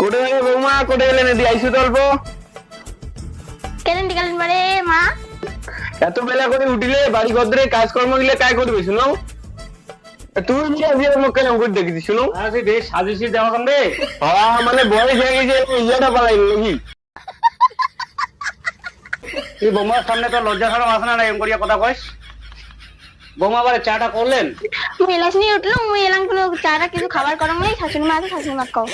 কোটে গেলে বৌমা কোটে গেলে নদী আইসু অল্প? কেলেন টিকালেন মানে মা। এত বেলা করে উঠিলে বাড়ি গদ্রে কাজকর্ম গিলে কাজ করবে শুনো? তুমি কি আজকে মুখ কেন করে দেখেছি শুনো? আরে দেওয়া সঙ্গে হ্যাঁ মানে বয়স হয়ে গেছে ইয়েটা পালাই নাকি? এই বৌমার সামনে তো লজ্জা সরম আসে না এরকম করিয়া কথা কইস বৌমা বারে চাটা করলেন মুই এলাস নিয়ে উঠল মুই এলাম কোনো চারা কিছু খাবার করার নাই শাশুড়ি মা আছে শাশুড়ি মা খাও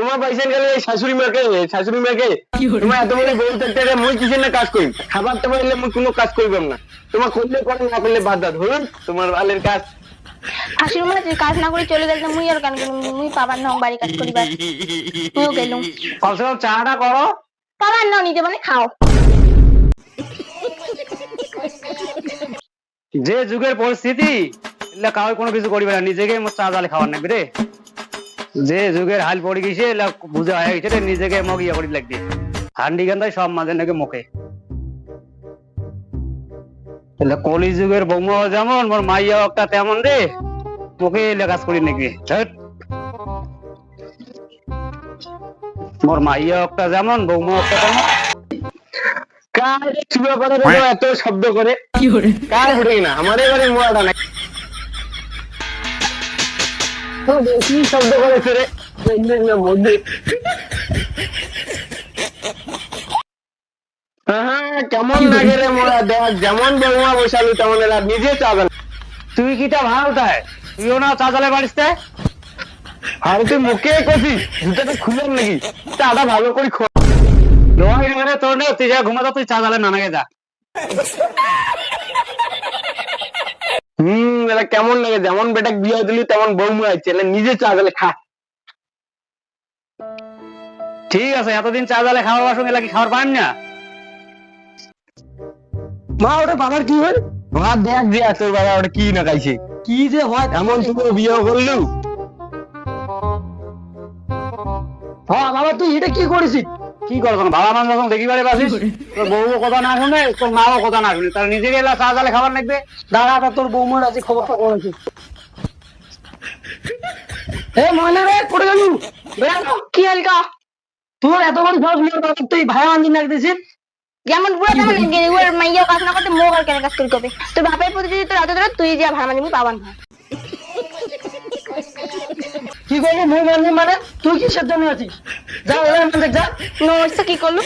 তোমার পয়সা গেলে এই শাশুড়ি মাকে শাশুড়ি মাকে। তোমার এত বলে বউ থাকতে গেলে মুই কিসের না কাজ করি খাবার টাবার এলে মুই কোনো কাজ করিবাম না। তোমার করলে করে না করলে বাদ দাও। ধরুন তোমার আলের কাজ। শাশুড়ি মা কাজ না করে চলে গেলে মুই আর কেন মুই পাবার না বাড়ি কাজ করিবার। মুইও গেলুম। কমসে কম চাটা করো। পাবার না নিজে মানে খাও। যে যুগের পরিস্থিতি কাউ কোনো কিছু করিবে না। নিজেকে মোট চা জালে খাওয়ার নাকবে রে। যে যুগের হাল পড়ে গেছে বুঝে হয়ে গেছে নিজেকে মগ ইয়া করি লাগবে। হান্ডি গান্ধাই সব মাঝে নাকি মুখে এলা কলি যুগের বৌমা যেমন মোর মাইয়া একটা তেমন রে মুখে এলা কাজ করি নাকি। মোর মাইয়া একটা যেমন বৌমা একটা তেমন। কার চুয়া করে রে এত শব্দ করে। কার? হরে না আমাদের বাড়ি মোয়াটা না শব্দ করেছে রে দেখলেন না কেমন লাগে রে মোরা? দেখ যেমন বৌমা বসালু তেমন এরা নিজে চাবেন তুই কিটা ভালো তাই? তুইও না চা জালে বাড়িতে আর তুই মুখে কছিস? জুতাটা খুলেন নাকি? চাটা ভালো করে খো লোহা তোর নে তুই যা ঘুমাতো তুই চা জালে নানাকে যা। হম এরা কেমন লাগে যেমন বেটা বিয়ে দিলি তেমন বৌমা আছে। এরা নিজে চা গেলে খা। ঠিক আছে এতদিন চা জালে খাওয়ার বাসন এলা কি পান না? মা ওটা বাবার কি হয় মা দেখ যে তোর বাবা ওটা কি না খাইছে। কি যে হয়? এমন তুমি বিয়ে করলু। হ্যাঁ বাবা তুই এটা কি করেছিস? কি করছ বাবা মান যখন দেখি বাড়ি বাসিস তোর বউ কথা না শুনে তোর মাও কথা না শুনে। তার নিজেকে এলা চা জালে খাবার লাগবে। দাঁড়া তা তোর বৌমার আছে খবরটা করেছিস এ ময়না রে পড়ে গেলু? কি হল? কা তোর এত বড় নিয়ে বাবা তুই ভাই আনদিন না যেমন বুড়া তেমন ওর মাইয়া কাজ না করতে মোগ আর কেন কাজ করি কবে? তোর বাপের প্রতি যদি তোর এত ধরে তুই যা ভাড়া মানে পাবান না কি করব? মুই মানছি মানে? তুই কিসের জন্য আছিস? যা এবার মানে যা। নমস্তে কি করলু?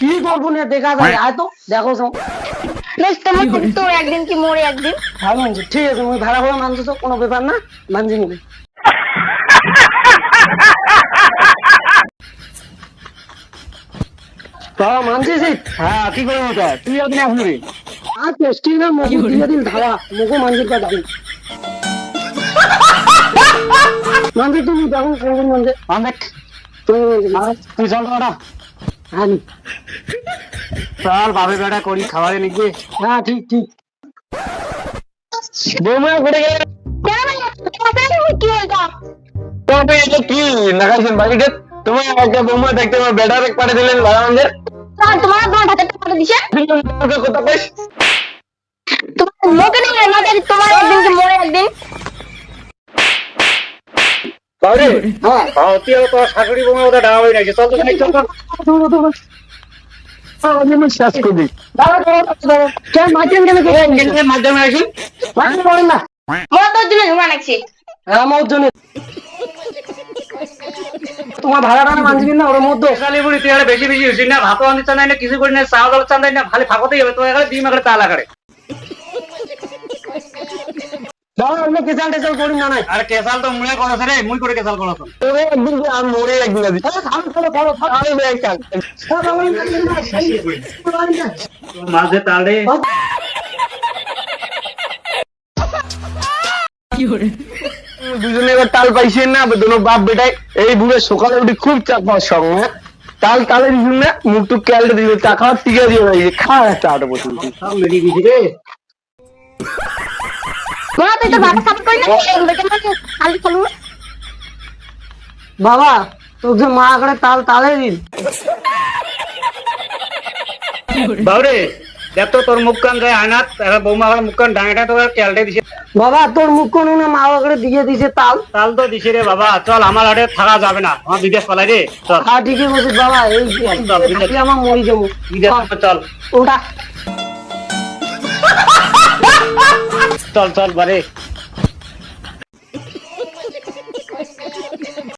কি করব না? দেখা যায় আয় তো দেখো সব। তোর একদিন কি মোরে একদিন? ভালো মানছি ঠিক আছে মুই ভাড়া করে মানছি তো কোনো ব্যাপার না মানছি মুখে বাবা মানছিস? হ্যাঁ কি করব তুই একদিন আসবি। আচ্ছা না মুখে দিয়ে দিন ধারা মুখে মানছিস মানছি তুমি দেখুন কোন মানছে অনেক তুই তুই চল ওটা হ্যাঁ। নি। চল বাবে বেটা করি খাবারে লিখবে হ্যাঁ ঠিক ঠিক। বৌমা ঘুরে গেলে। তবে এটা কি বাড়িতে তোমার একটা বৌমা দেখতে আমার বেটার এক পাঠিয়ে দিলেন বাগানদের তোমার হাতে দিছে। কথা তোমার মুখে নেই না তোমার একদিন কি একদিন? হ্যাঁ। তুই আর তোর শাশুড়ি বৌমা ওটা ডাওয়া হয়ে গেছে চল তো চল চল। জন্য তোমার ভাড়াটা মানছি না ওর মধ্যে। তুই আরে বেশি বেশি না? ভাত আনতে চান না কিছু করি না চা জল চান না খালি ফাঁকতেই হবে। এখানে ডিম এখানে তালা করে দাও আমরা কেসাল টেসাল করি না নাই। আরে কেসাল তো মুড়ে করছ রে মুই করে কেসাল করছ তবে একদিন আর মরে একদিন আছি আমি ব্যাগ কাল মাঝে তালে দুজনে এবার তাল পাইছেন না? দুনো বাপ বেটাই এই বুড়ে সকালে উঠে খুব চা খাওয়ার সঙ্গ হ্যাঁ? তাল তালে দিছেন না মুখ টুক ক্যালটা দিবে চা খাওয়ার টিকা দিয়ে ভাই খা চাটা বসে। রে। মা তুই তো বাবা সাপোর্ট করি না বেটা মানে তোকে মা করে তাল তালে দিন। বাবরে দেখ তো তোর মুখ কান যায় আয়নাত এবার বৌমা আমার মুখ কান ডাঙাটা তোর তেলটা দিছে। বাবা তোর মুখ কোন না মা করে দিয়ে দিছে তাল। তাল তো দিছে রে বাবা চল আমার হাটে থাকা যাবে না আমার বিদেশ পালাই রে চল। হ্যাঁ ঠিকই বলছিস বাবা এই আমার মরি যাব। বিদেশ চল। ওটা চল চল বারে